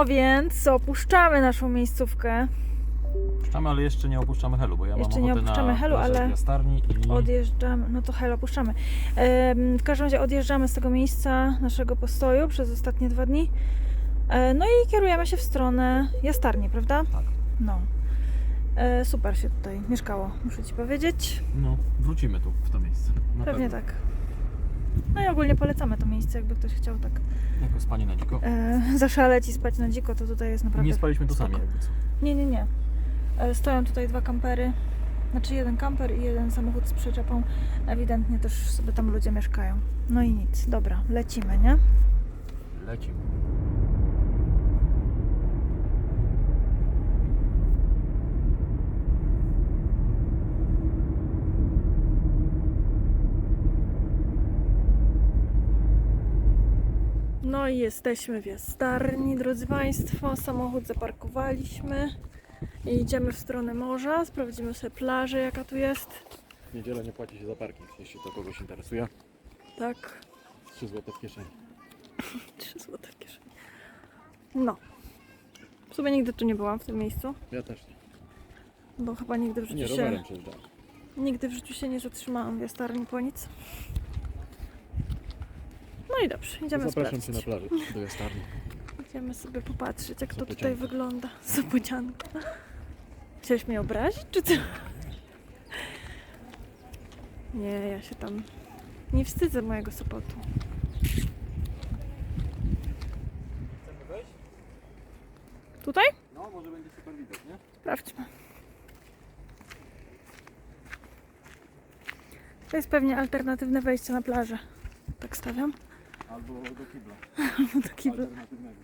No więc opuszczamy naszą miejscówkę. Opuszczamy, ale jeszcze nie opuszczamy Helu, bo ja Jeszcze mam nie opuszczamy na Helu, ale i Odjeżdżamy, no to hej, opuszczamy. W każdym razie odjeżdżamy z tego miejsca naszego postoju przez ostatnie dwa dni. E, No i kierujemy się w stronę Jastarni, prawda? Tak. No. E, Super się tutaj mieszkało, muszę Ci powiedzieć. no, wrócimy tu, w to miejsce. Na Pewnie pewno. tak. No i ogólnie polecamy to miejsce, jakby ktoś chciał tak Jako spanie na dziko. e, zaszaleć i spać na dziko, to tutaj jest naprawdę Nie spaliśmy tu sami spoko. jakby co. Nie, nie, nie. E, Stoją tutaj dwa kampery. Znaczy jeden kamper i jeden samochód z przyczepą. Ewidentnie też sobie tam ludzie mieszkają. No i nic. Dobra, lecimy, nie? Lecimy. No i jesteśmy w Jastarni, drodzy Państwo. Samochód zaparkowaliśmy i idziemy w stronę morza. Sprawdzimy sobie plażę, jaka tu jest. W niedzielę nie płaci się za parking, jeśli to kogoś interesuje. Tak, 3 zł w kieszeni. 3 złote w kieszeni. No. W sumie nigdy tu nie byłam w tym miejscu, Ja też nie. bo chyba nigdy w życiu Nie, się... rowerem przejeżdżałem. Nigdy w życiu się nie zatrzymałam w jastarni po nic. No i dobrze, idziemy Zapraszam Cię sprawdzić. na plażę do Jastarni. Idziemy sobie popatrzeć, jak to tutaj wygląda. Zapodzianko. Chciałeś mnie obrazić, czy co? Nie, ja się tam nie wstydzę mojego Sopotu. Chcemy wejść? Tutaj? No, może będzie super widać, nie? Sprawdźmy. To jest pewnie alternatywne wejście na plażę. Tak stawiam. Albo do kibla. Do kibla. Alternatywnego.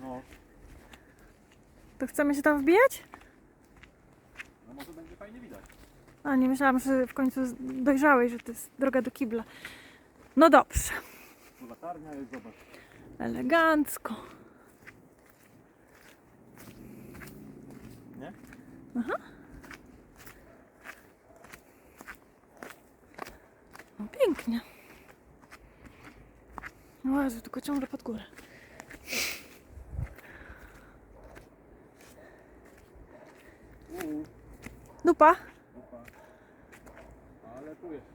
No, To chcemy się tam wbijać? no może będzie fajnie widać. A nie myślałam, że w końcu dojrzałeś, że to jest droga do kibla. No dobrze. Latarnia jest, zobacz. Elegancko. Nie? No pięknie. Jezu, tylko ciągle pod górę. Dupa? Ale tu jest.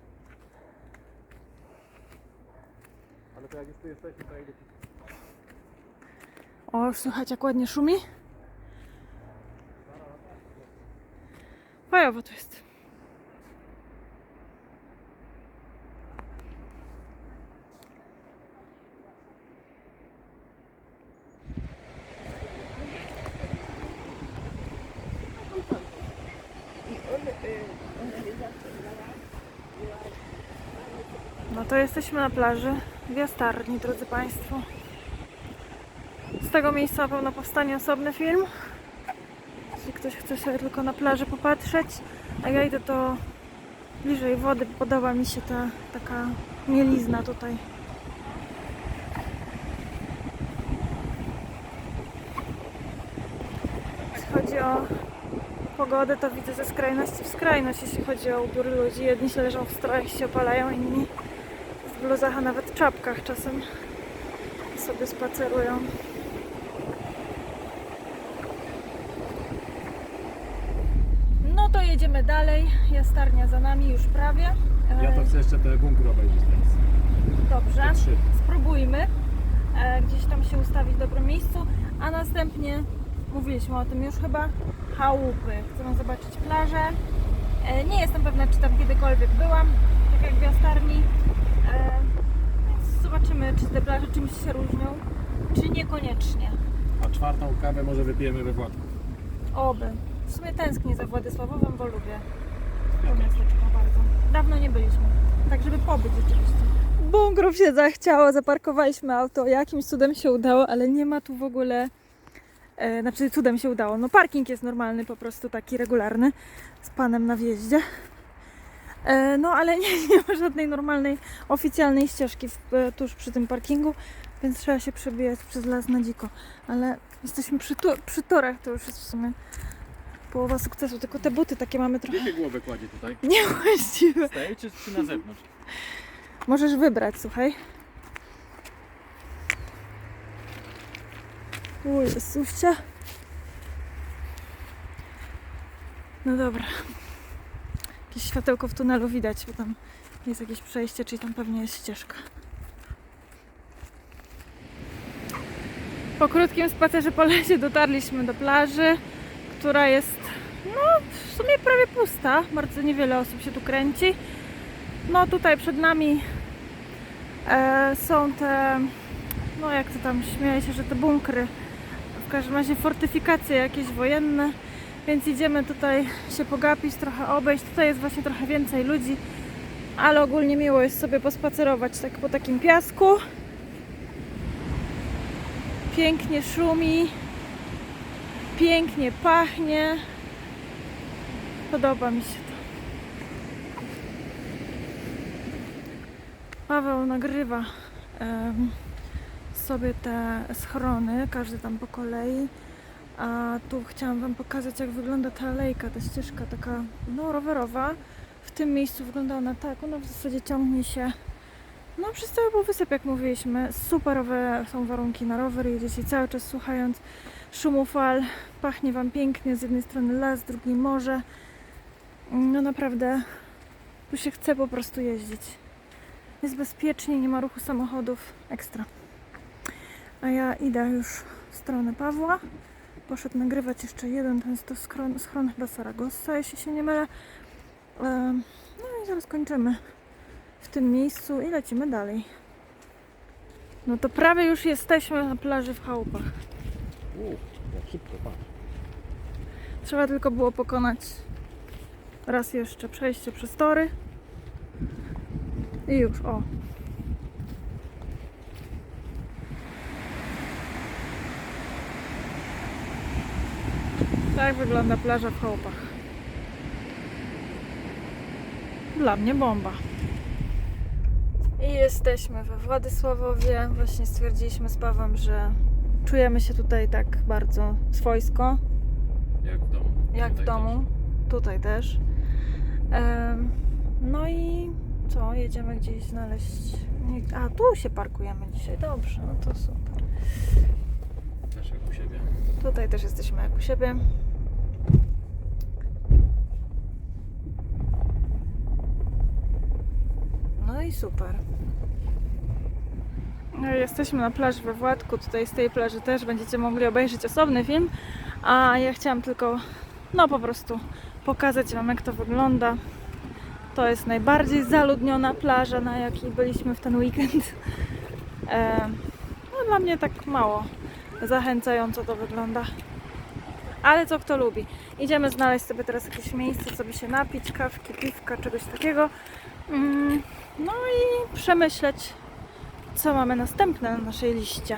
Ale to jak już tu jesteśmy, to idę ci O, już słychać jak ładnie szumi. Fajowo tu jest. To jesteśmy na plaży w Jastarni, drodzy Państwo. Z tego miejsca na pewno powstanie osobny film. Jeśli ktoś chce sobie tylko na plaży popatrzeć, a ja idę do bliżej wody, podoba mi się ta taka mielizna tutaj. Jeśli chodzi o pogodę, to widzę ze skrajności w skrajność, jeśli chodzi o ubór ludzi. Jedni się leżą w strojach się opalają, inni bluzach, a nawet czapkach czasem sobie spacerują. No to jedziemy dalej. Jastarnia za nami już prawie. Ja to chcę jeszcze te bunkry obejrzeć teraz. Dobrze. Te trzy. Spróbujmy e, gdzieś tam się ustawić w dobrym miejscu, a następnie mówiliśmy o tym już chyba chałupy. Chcemy zobaczyć plażę. E, nie jestem pewna, czy tam kiedykolwiek byłam, tak jak w Jastarni. Zobaczymy, czy te plaże czymś się różnią, czy niekoniecznie. A czwartą kawę może wypijemy we Władku. Oby. W sumie tęsknię za Władysławowem, bo lubię to miasteczko bardzo. Dawno nie byliśmy, tak żeby pobyć rzeczywiście. Bunkrów się zachciało, zaparkowaliśmy auto, jakimś cudem się udało, ale nie ma tu w ogóle, e, znaczy cudem się udało, no parking jest normalny, po prostu taki regularny, z panem na wjeździe. E, no ale nie, nie ma żadnej normalnej, oficjalnej ścieżki w, e, tuż przy tym parkingu, więc trzeba się przebijać przez las na dziko. Ale jesteśmy przy, tu, przy torach, to już jest w sumie połowa sukcesu, tylko te buty takie mamy trochę Jakie głowę kładzie tutaj? niewłaściwe. Staje czy, czy na zewnątrz? Możesz wybrać, słuchaj. O Jezusie. No dobra. Jakieś światełko w tunelu widać, bo tam jest jakieś przejście, czyli tam pewnie jest ścieżka. Po krótkim spacerze po lesie dotarliśmy do plaży, która jest no, w sumie prawie pusta. Bardzo niewiele osób się tu kręci. No tutaj przed nami e, są te, no jak to tam śmieje się, że te bunkry. W każdym razie fortyfikacje jakieś wojenne. Więc idziemy tutaj się pogapić, trochę obejść. Tutaj jest właśnie trochę więcej ludzi, ale ogólnie miło jest sobie pospacerować tak po takim piasku. Pięknie szumi, pięknie pachnie. Podoba mi się to. Paweł nagrywa em, sobie te schrony, każdy tam po kolei. A tu chciałam Wam pokazać, jak wygląda ta alejka, ta ścieżka taka no, rowerowa. W tym miejscu wygląda ona tak, ona w zasadzie ciągnie się no, przez cały półwysep, jak mówiliśmy. Superowe są warunki na rower, jedziecie cały czas słuchając szumu fal. Pachnie Wam pięknie, z jednej strony las, z drugiej morze. No naprawdę, tu się chce po prostu jeździć. Jest bezpiecznie, nie ma ruchu samochodów, ekstra. A ja idę już w stronę Pawła. Poszedł nagrywać jeszcze jeden, ten jest to schron, schron chyba Saragossa, jeśli się nie mylę. No i zaraz kończymy w tym miejscu i lecimy dalej. No to prawie już jesteśmy na plaży w chałupach. Uuu, jak szybko, patrz. Trzeba tylko było pokonać raz jeszcze przejście przez tory. I już, o. Tak wygląda plaża w chałupach. Dla mnie bomba. I jesteśmy we Władysławowie. Właśnie stwierdziliśmy z Pawłem, że czujemy się tutaj tak bardzo swojsko. Jak w domu. Jak w domu, tutaj też. Em, no i co, jedziemy gdzieś znaleźć. A tu się parkujemy dzisiaj, dobrze, no to super. Też, też jak u siebie. Tutaj też jesteśmy jak u siebie. No i super. No jesteśmy na plaży we Władku. Tutaj z tej plaży też będziecie mogli obejrzeć osobny film. A ja chciałam tylko, no po prostu pokazać Wam jak to wygląda. To jest najbardziej zaludniona plaża, na jakiej byliśmy w ten weekend. E, no dla mnie tak mało zachęcająco to wygląda. Ale co kto lubi. Idziemy znaleźć sobie teraz jakieś miejsce, co by się napić, kawki, piwka, czegoś takiego. Mm, No i przemyśleć, co mamy następne na naszej liście.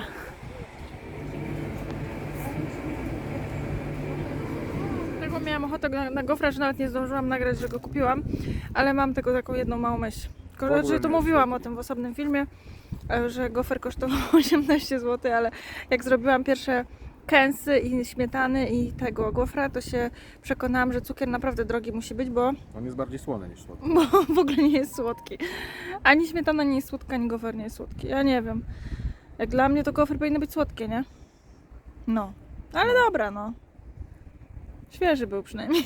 Bo miałam ochotę na, na gofra, że nawet nie zdążyłam nagrać, że go kupiłam, ale mam tylko taką jedną małą myśl. Tylko, Znaczy, to mówiłam o tym w osobnym filmie, e, że gofer kosztował 18 zł, ale jak zrobiłam pierwsze kęsy i śmietany i tego gofra, to się przekonałam, że cukier naprawdę drogi musi być, bo, On jest bardziej słony niż słodki. bo w ogóle nie jest słodki. Ani śmietana nie jest słodka, ani gofer nie jest słodki. Ja nie wiem. Jak dla mnie to gofer powinny być słodkie, nie? No. Ale dobra, no. Świeży był przynajmniej.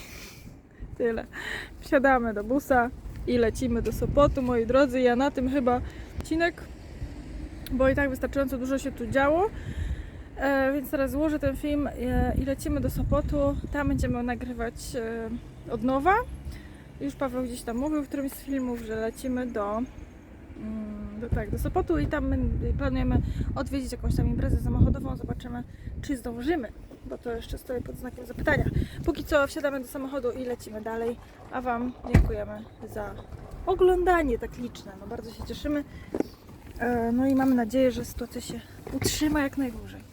Tyle. Wsiadamy do busa i lecimy do Sopotu, moi drodzy. Ja na tym chyba odcinek, bo i tak wystarczająco dużo się tu działo. Więc teraz złożę ten film e, i lecimy do Sopotu. Tam będziemy nagrywać e, od nowa. Już Paweł gdzieś tam mówił w którymś z filmów, że lecimy do, mm, do, tak, do Sopotu i tam planujemy odwiedzić jakąś tam imprezę samochodową. Zobaczymy, czy zdążymy, bo to jeszcze stoi pod znakiem zapytania. Póki co wsiadamy do samochodu i lecimy dalej, a Wam dziękujemy za oglądanie tak liczne. No bardzo się cieszymy. E, No i mamy nadzieję, że sytuacja się utrzyma jak najdłużej.